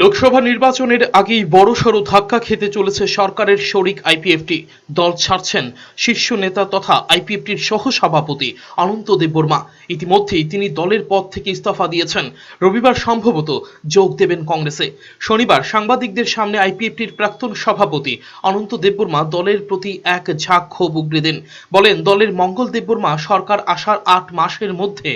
লোকসভা নির্বাচনের আগেই বড়সড় ধাক্কা খেতে চলেছে সরকারের শরিক আইপিএফটি। দল ছাড়ছেন শীর্ষ নেতা তথা আইপিএফটির সহসভাপতি অনন্ত দেববর্মা। ইতিমধ্যেই তিনি দলের পদ থেকে ইস্তফা দিয়েছেন। রবিবার সম্ভবত যোগ দেবেন কংগ্রেসে। শনিবার সাংবাদিকদের সামনে আইপিএফটির প্রাক্তন সভাপতি অনন্ত দেববর্মা দলের প্রতি এক ঝাঁক ক্ষোভ উগড়ে দেন। বলেন, দলের মঙ্গল দেববর্মা সরকার আসার আট মাসের মধ্যে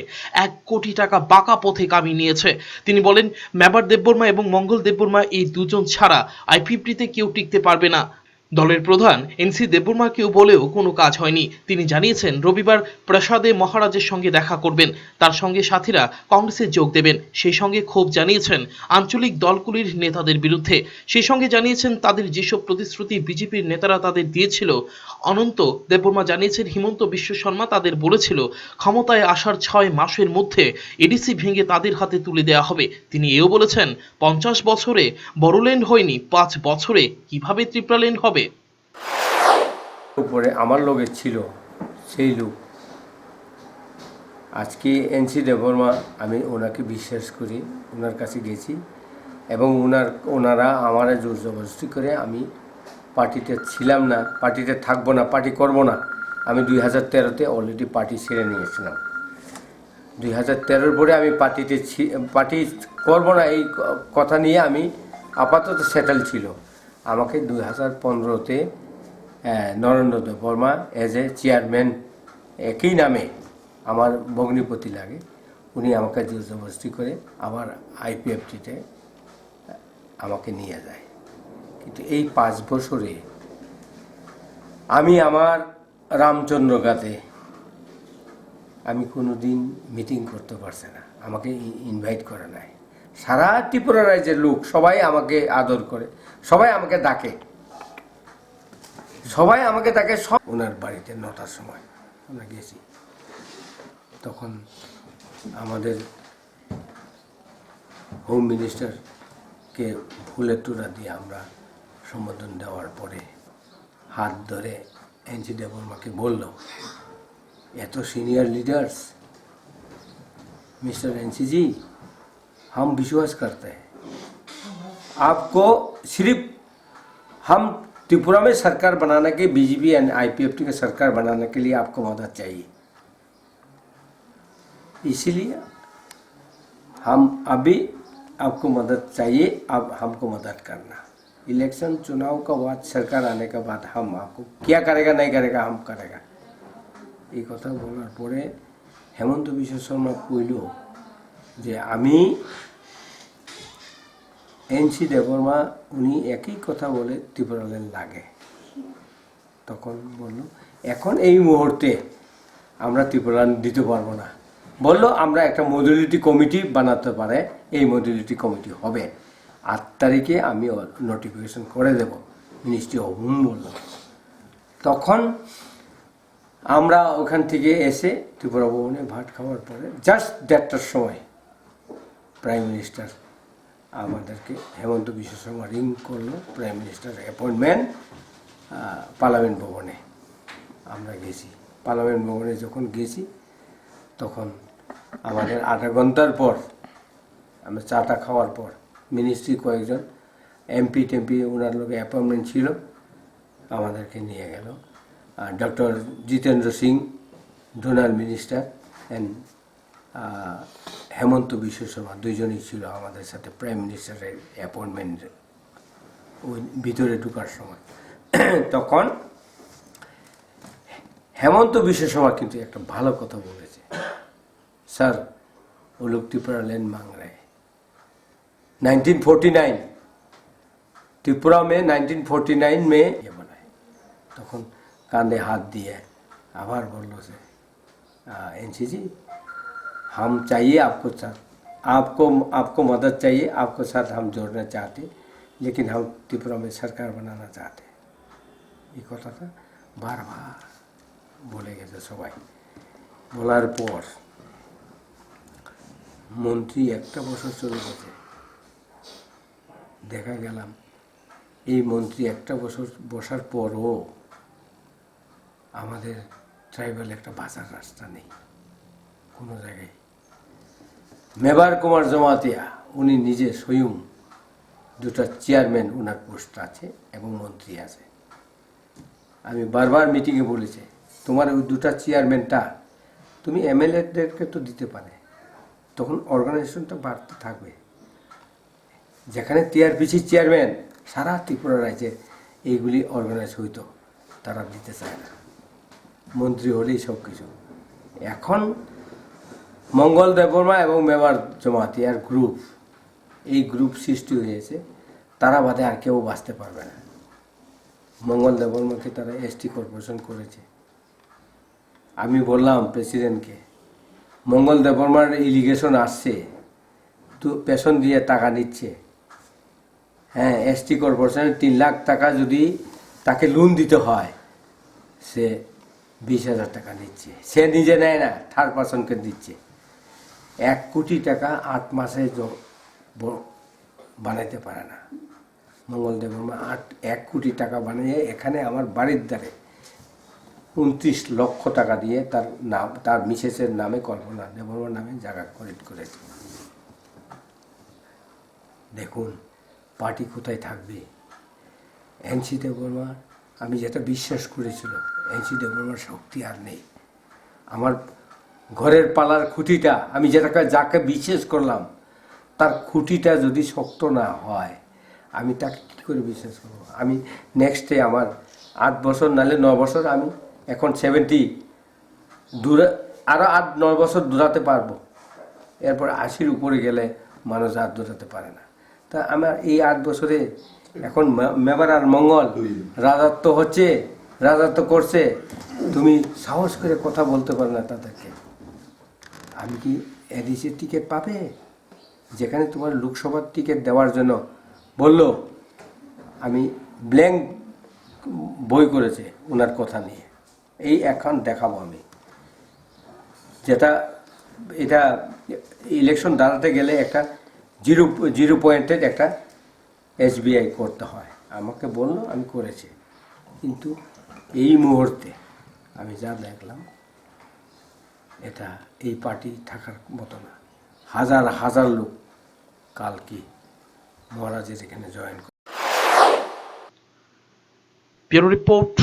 এক কোটি টাকা বাঁকা পথে কামিয়ে নিয়েছে। তিনি বলেন, মেবার দেববর্মা এবং মঙ্গল দেববর্মা এই দুজন ছাড়া আইপিএফটিতে কেউ টিকতে পারবে না। দলের প্রধান এনসি দেববর্মাকেও বলেও কোনো কাজ হয়নি। তিনি জানিয়েছেন, রবিবার প্রসাদে মহারাজের সঙ্গে দেখা করবেন। তার সঙ্গে সাথীরা কংগ্রেসে যোগ দেবেন। সেই সঙ্গে ক্ষোভ জানিয়েছেন আঞ্চলিক দলগুলির নেতাদের বিরুদ্ধে। সেই সঙ্গে জানিয়েছেন, তাদের যেসব প্রতিশ্রুতি বিজেপির নেতারা তাদের দিয়েছিল, অনন্ত দেববর্মা জানিয়েছেন, হিমন্ত বিশ্ব শর্মা তাদের বলেছিল, ক্ষমতায় আসার ছয় মাসের মধ্যে এডিসি ভেঙে তাদের হাতে তুলে দেওয়া হবে। তিনি এও বলেছেন, পঞ্চাশ বছরে বড়োল্যান্ড হয়নি, পাঁচ বছরে কীভাবে ত্রিপুরাল্যান্ড হবে? উপরে আমার লোকে ছিল, সেই লোক। আজকে এনসি দেববর্মা, আমি ওনাকে বিশ্বাস করি, ওনার কাছে গেছি এবং ওনার ওনারা আমার জোর জবরদস্তি করে আমি পার্টিতে ছিলাম না, পার্টিতে থাকব না, পার্টি করব না। আমি দুই হাজার তেরোতে অলরেডি পার্টি ছেড়ে নিয়েছিলাম। দুই হাজার তেরোর পরে আমি পার্টিতে পার্টি করব না, এই কথা নিয়ে আমি আপাতত সেটেল ছিল। আমাকে দুই হাজার পনেরোতে Narendra Verma as a chairman একই নামে আমার ভগ্নিপতি লাগে। উনি আমাকে জোর জবরদস্তি করে আবার আইপিএফটিতে আমাকে নিয়ে যায়। কিন্তু এই পাঁচ বছরে আমি আমার রামচন্দ্রগাতে আমি কোনো দিন মিটিং করতে পারছে না। আমাকে ইনভাইট করে নাই। সারা ত্রিপুরা রাজ্যের লোক সবাই আমাকে আদর করে, সবাই আমাকে ডাকে। সবাই আমাকে তাকে সব ওনার বাড়িতে নটার সময় আমরা গেছি তখন আমাদের হোম মিনিস্টারকে ফুলের টুরা দিয়ে আমরা সম্বোধন দেওয়ার পরে হাত ধরে এনসি দেবর্মাকে বলল এত senior leaders mister NC ji हम विश्वास करते हैं आपको सिर्फ हम त्रिपुरा में सरकार बनाने के बीजेपी एंड आईपीएफटी के सरकार बनाने के लिए आपको मदद चाहिए इसीलिए हम अभी आपको मदद चाहिए अब हमको मदद करना इलेक्शन चुनाव का बाद सरकार आने के बाद हम आपको क्या करेगा नहीं करेगा हम करेगा এই কথা বলার পরে হেমন্ত বিশ্ব শর্মা কইল যে আমি এনসি দেববর্মা উনি একই কথা বলে ত্রিপুরাল্যান্ড লাগে। তখন বলল, এখন এই মুহূর্তে আমরা ত্রিপুরাল্যান্ড দিতে পারব না। বলল, আমরা একটা মডুলিটি কমিটি বানাতে পারে, এই মডুলিটি কমিটি হবে। আট তারিখে আমি নোটিফিকেশন করে দেব। মিনিস্ট্রি অফ হোম বলল। তখন আমরা ওখান থেকে এসে ত্রিপুরা ভবনে ভাত খাওয়ার পরে জাস্ট দেড়টার সময় প্রাইম মিনিস্টার আমাদেরকে হেমন্ত বিশ্ব শর্মা রিং করল প্রাইম মিনিস্টার অ্যাপয়েন্টমেন্ট পার্লামেন্ট ভবনে। আমরা গেছি। পার্লামেন্ট ভবনে যখন গেছি, তখন আমাদের আধা ঘণ্টার পর, আমরা চাটা খাওয়ার পর মিনিস্ট্রি কয়েকজন এমপি টেমপি ওনার লোকে অ্যাপয়েন্টমেন্ট ছিল, আমাদেরকে নিয়ে গেল। Doctor Jitendra Singh DoNER minister and Himanta Biswa Sarma দুইজনই ছিল আমাদের সাথে প্রাইম মিনিস্টারের অ্যাপয়েন্টমেন্ট ওই ভিতরে ঢুকার সময়। তখন হেমন্ত বিশ্ব শর্মা কিন্তু একটা ভালো কথা বলেছে। স্যার, ও লোকটি লেন মাংরায় nineteen forty nine Tripura May nineteen forty nine May ইয়ে বলায় তখন কাঁধে হাত দিয়ে আবার বলল যে এনসিজি हम चाहिए आपको साथ आपको आपको मदद चाहिए आपको साथ हम जोड़ना चाहते लेकिन हम त्रिपुरा में सरकार बनाना चाहते এই কথাটা বারবার বলে গেছে সবাই বলার পর মন্ত্রী একটা বছর চলে গেছে দেখা গেলাম এই মন্ত্রী একটা বছর বসার পরও আমাদের ট্রাইবাল একটা বাঁচার রাস্তা নেই কোনো জায়গায় মেবার কুমার জমাতিয়া, উনি নিজে স্বয়ং দুটা চেয়ারম্যান ওনার পোস্ট আছে এবং মন্ত্রী আছে। আমি বারবার মিটিংয়ে বলেছি, তোমার ওই দুটা চেয়ারম্যানটা তুমি এমএলএদেরকে তো দিতে পারে, তখন অর্গানাইজেশনটা বাড়তে থাকবে। যেখানে টিআরপিসি চেয়ারম্যান সারা ত্রিপুরা রাজ্যে এইগুলি অর্গানাইজ হইতো, তারা দিতে চায় না। মন্ত্রী হলেই সব কিছু এখন মঙ্গল দেববর্মা এবং মেবার জমাতি আর গ্রুপ এই গ্রুপ সৃষ্টি হয়েছে। তারা বাদে আর কেউ বাঁচতে পারবে না। মঙ্গল দেববর্মাকে তারা এসটি কর্পোরেশন করেছে। আমি বললাম প্রেসিডেন্টকে, মঙ্গল দেববর্মার ইলিগেশন আসছে, তো পেছন দিয়ে টাকা নিচ্ছে। হ্যাঁ এসটি কর্পোরেশনের তিন লাখ টাকা যদি তাকে লোন দিতে হয়, সে বিশ হাজার টাকা নিচ্ছে। সে নিজে নেয় না থার্ড পার্সনকে দিচ্ছে। এক কোটি টাকা আট মাসে বানাইতে পারে না। মঙ্গল দেববর্মা আট, এক কোটি টাকা বানিয়ে এখানে আমার বাড়ির দ্বারে উনত্রিশ লক্ষ টাকা দিয়ে তার নাম, তার মিসেসের নামে কল্পনা দেববর্মার নামে জায়গা করেক্ট করেছে দেখুন, পার্টি কোথায় থাকবে? এনসি দেববর্মা আমি যেটা বিশ্বাস করেছিল এনসি দেববর্মার শক্তি আর নেই। আমার ঘরের পালার খুঁটিটা, আমি যেটাকে, যাকে বিশ্বাস করলাম, তার খুঁটিটা যদি শক্ত না হয়, আমি তাকে কী করে বিশ্বাস করব? আমি নেক্সটে আমার আট বছর, নাহলে ন বছর আমি এখন সেভেন্টি দূরে আরও আট, নয় বছর দূরাতে পারব। এরপর আশির উপরে গেলে মানুষ আর দূরাতে পারে না। তা আমার এই আট বছরে এখন মেবার আর মঙ্গল, রাজত্ব হচ্ছে, রাজত্ব করছে। তুমি সাহস করে কথা বলতে পারো না তাদেরকে। আমি কি এডিসির টিকিট পাবে? যেখানে তোমার লোকসভার টিকিট দেওয়ার জন্য বলল, আমি ব্ল্যাঙ্ক বই করেছে ওনার কথা নিয়ে। এই এখন দেখাবো আমি। যেটা, এটা ইলেকশন দাঁড়াতে গেলে একটা জিরো জিরো পয়েন্টের একটা এসবিআই করতে হয়। আমাকে বলল, আমি করেছি। কিন্তু এই মুহূর্তে আমি যা দেখলাম এটা এই পার্টি থাকার মতো না। হাজার হাজার লোক কালকে মহারাজের এখানে জয়েন করে। রিপোর্ট,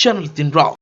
চ্যানেল তিন রাও।